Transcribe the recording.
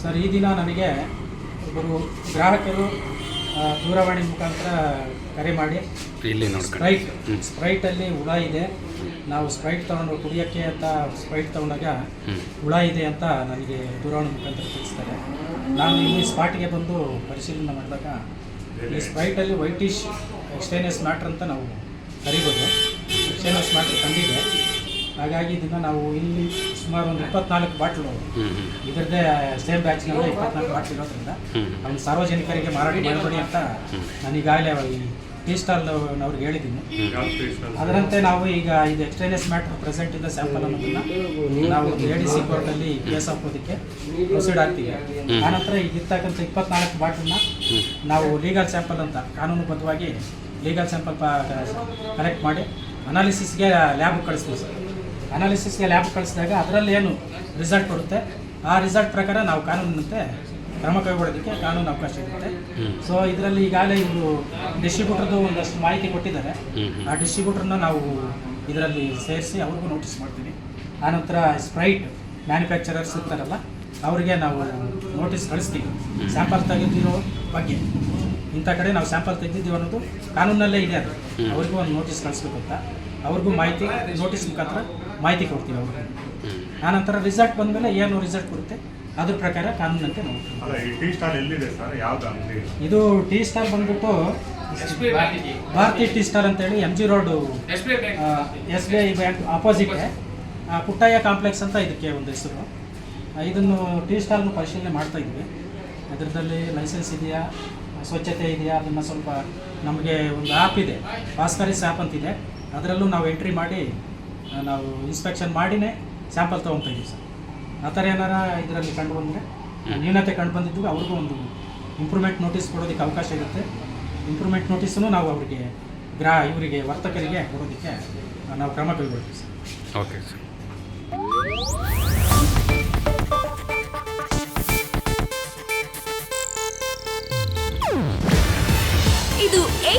Sir ಈ ದಿನ ನನಗೆ ಒಬ್ಬರು ಗ್ರಾಹಕರು ದೂರವಾಣಿ ಮುಖಾಂತರ ಕರೆ ಮಾಡಿ. ಇಲ್ಲಿ ಸ್ಪ್ರೈಟ್. ಸ್ಪ್ರೈಟಲ್ಲಿ ಹುಳ ಇದೆ. ನಾವು ಸ್ಪ್ರೈಟ್ ತೊಗೊಂಡು ಕುಡಿಯೋಕ್ಕೆ ಅಂತ ಸ್ಪ್ರೈಟ್ ತೊಗೊಂಡಾಗ ಹುಳ ಇದೆ ಅಂತ ನನಗೆ ದೂರವಾಣಿ ಮುಖಾಂತರ ತಿಳಿಸ್ತಾರೆ. ನಾನು ಇಲ್ಲಿ ಸ್ಪಾಟಿಗೆ ಬಂದು ಪರಿಶೀಲನೆ ಮಾಡಿದಾಗ ಈ ಸ್ಪ್ರೈಟಲ್ಲಿ ವೈಟಿಶ್ ಎಕ್ಸ್ಟೇನಿಯಸ್ ಮ್ಯಾಟ್ರ್ ಅಂತ ನಾವು ಕರಿಬೋದು. ಎಕ್ಸ್ಟೇನಿಯಸ್ ಮ್ಯಾಟ್ರ್ ಕಂಡಿದೆ. ಹಾಗಾಗಿ ಇದನ್ನು ನಾವು ಇಲ್ಲಿ ಸುಮಾರು ಒಂದು ಇಪ್ಪತ್ನಾಲ್ಕು ಬಾಟ್ಲು ಇದರದ್ದೇ ಸೇಮ್ ಬ್ಯಾಚ್ನಲ್ಲಿ ಇಪ್ಪತ್ನಾಲ್ಕು ಬಾಟ್ಲ್ ಇರೋದ್ರಿಂದ ಅವ್ನು ಸಾರ್ವಜನಿಕರಿಗೆ ಮಾರಾಟ ಮಾಡಬೇಡಿ ಅಂತ ನಾನು ಈಗಾಗಲೇ ಈ ಟೀ ಸ್ಟಾಲ್ ಅವ್ರಿಗೆ ಹೇಳಿದ್ದೀನಿ. ಅದರಂತೆ ನಾವು ಈಗ ಇದು ಎಕ್ಸ್ಟೇನಿಯಸ್ ಮ್ಯಾಟ್ರ್ ಪ್ರೆಸೆಂಟ್ ಇದ್ದ ಸ್ಯಾಂಪಲ್ ಅನ್ನೋದನ್ನ ನಾವು ಎ ಡಿ ಸಿ ಕೋರ್ಟಲ್ಲಿ ಕೇಸ್ ಹಾಕೋದಕ್ಕೆ ಪ್ರೊಸೀಡ್ ಆಗ್ತೀವಿ. ಆನಂತರ ಈಗ ಇರ್ತಕ್ಕಂಥ ಇಪ್ಪತ್ನಾಲ್ಕು ಬಾಟ್ಲನ್ನ ನಾವು ಲೀಗಲ್ ಸ್ಯಾಂಪಲ್ ಅಂತ ಕಾನೂನುಬದ್ಧವಾಗಿ ಲೀಗಲ್ ಸ್ಯಾಂಪಲ್ ಕಲೆಕ್ಟ್ ಮಾಡಿ ಅನಾಲಿಸಿಸ್ಗೆ ಲ್ಯಾಬ್ ಕಳಿಸ್ತೀವಿ ಸರ್. ಅನಾಲಿಸಿಸ್ಗೆ ಲ್ಯಾಬ್ ಕಳಿಸಿದಾಗ ಅದರಲ್ಲಿ ಏನು ರಿಸಲ್ಟ್ ಬರುತ್ತೆ ಆ ರಿಸಲ್ಟ್ ಪ್ರಕಾರ ನಾವು ಕಾನೂನಿನಂತೆ ಕ್ರಮ ಕೈಗೊಳ್ಳೋದಕ್ಕೆ ಕಾನೂನು ಅವಕಾಶ ಇರುತ್ತೆ. ಸೊ ಇದರಲ್ಲಿ ಈಗಾಗಲೇ ಇವರು ಡಿಸ್ಟ್ರಿಬ್ಯೂಟರ್ದು ಒಂದಷ್ಟು ಮಾಹಿತಿ ಕೊಟ್ಟಿದ್ದಾರೆ. ಆ ಡಿಸ್ಟ್ರಿಬ್ಯೂಟರ್ನ ನಾವು ಇದರಲ್ಲಿ ಸೇರಿಸಿ ಅವ್ರಿಗೂ ನೋಟಿಸ್ ಮಾಡ್ತೀವಿ. ಆನಂತರ ಸ್ಪ್ರೈಟ್ ಮ್ಯಾನುಫ್ಯಾಕ್ಚರರ್ಸ್ ಇರ್ತಾರಲ್ಲ ಅವರಿಗೆ ನಾವು ನೋಟಿಸ್ ಕಳಿಸ್ತೀವಿ. ಸ್ಯಾಂಪಲ್ ತೆಗೆದಿರೋ ಬಗ್ಗೆ. ಇಂಥ ಕಡೆ ನಾವು ಸ್ಯಾಂಪಲ್ ತೆಗೆದಿದ್ದೀವಿ ಅನ್ನೋದು ಕಾನೂನಲ್ಲೇ ಇದೆ ಅದು. ಅವ್ರಿಗೂ ಒಂದು ನೋಟಿಸ್ ಕಳಿಸ್ಬೇಕು ಅಂತ ಅವ್ರಿಗೂ ಮಾಹಿತಿ ನೋಟಿಸ್ ಮುಖಾಂತರ ಮಾಹಿತಿ ಕೊಡ್ತೀವಿ ಅವ್ರಿಗೆ. ಆನಂತರ ರಿಸಲ್ಟ್ ಬಂದಮೇಲೆ ಏನು ರಿಸಲ್ಟ್ ಕೊಡುತ್ತೆ ಅದ್ರ ಪ್ರಕಾರ ಕಾನೂನಂತೆ ನಾವು ಅಲ್ಲ ಈ ಸ್ಟಾಲ್ ಎಲ್ಲಿದೆ ಸರ್? ಯಾವ್ದು ಅಂಗಡಿ? ಇದು ಟೀ ಸ್ಟಾಲ್ ಬಂದ್ಬಿಟ್ಟು ಭಾರತಿ ಟಿ ಸ್ಟಾರ್ ಅಂತೇಳಿ M G road S B I bank opposite Puttaiah complex ಅಂತ ಇದಕ್ಕೆ ಒಂದು ಹೆಸರು. ಇದನ್ನು ಟೀ ಸ್ಟಾರ್ ಪರಿಶೀಲನೆ ಮಾಡ್ತಾ ಇದ್ವಿ. ಅದರದಲ್ಲಿ ಲೈಸೆನ್ಸ್ ಇದೆಯಾ ಸ್ವಚ್ಛತೆ ಇದೆಯಾ ಅದನ್ನು ಸ್ವಲ್ಪ ನಮಗೆ ಒಂದು ಆ್ಯಪ್ ಇದೆ. ಭಾಸ್ಕರಿಸ್ ಆ್ಯಪ್ ಅಂತಿದೆ. ಅದರಲ್ಲೂ ನಾವು ಎಂಟ್ರಿ ಮಾಡಿ ನಾವು ಇನ್ಸ್ಪೆಕ್ಷನ್ ಮಾಡಿನೇ ಸ್ಯಾಂಪಲ್ ತೊಗೊತಾ ಇದ್ದೀವಿ ಸರ್. ಆ ಥರ ಏನಾರ ಇದರಲ್ಲಿ ಕಂಡು ಬಂದರೆ ನ್ಯೂನತೆ ಕಂಡು ಬಂದಿದ್ದು ಅವ್ರಿಗೂ ಒಂದು ಇಂಪ್ರೂವ್ಮೆಂಟ್ ನೋಟಿಸ್ ಕೊಡೋದಕ್ಕೆ ಅವಕಾಶ ಇರುತ್ತೆ. ಇಂಪ್ರೂವ್ಮೆಂಟ್ ನೋಟಿಸನ್ನು ನಾವು ಅವರಿಗೆ ಗ್ರಾ ಇವರಿಗೆ ವರ್ತಕರಿಗೆ ಕೊಡೋದಕ್ಕೆ ನಾವು ಕ್ರಮ ಕೈಗೊಳ್ತೀವಿ sir. Okay sir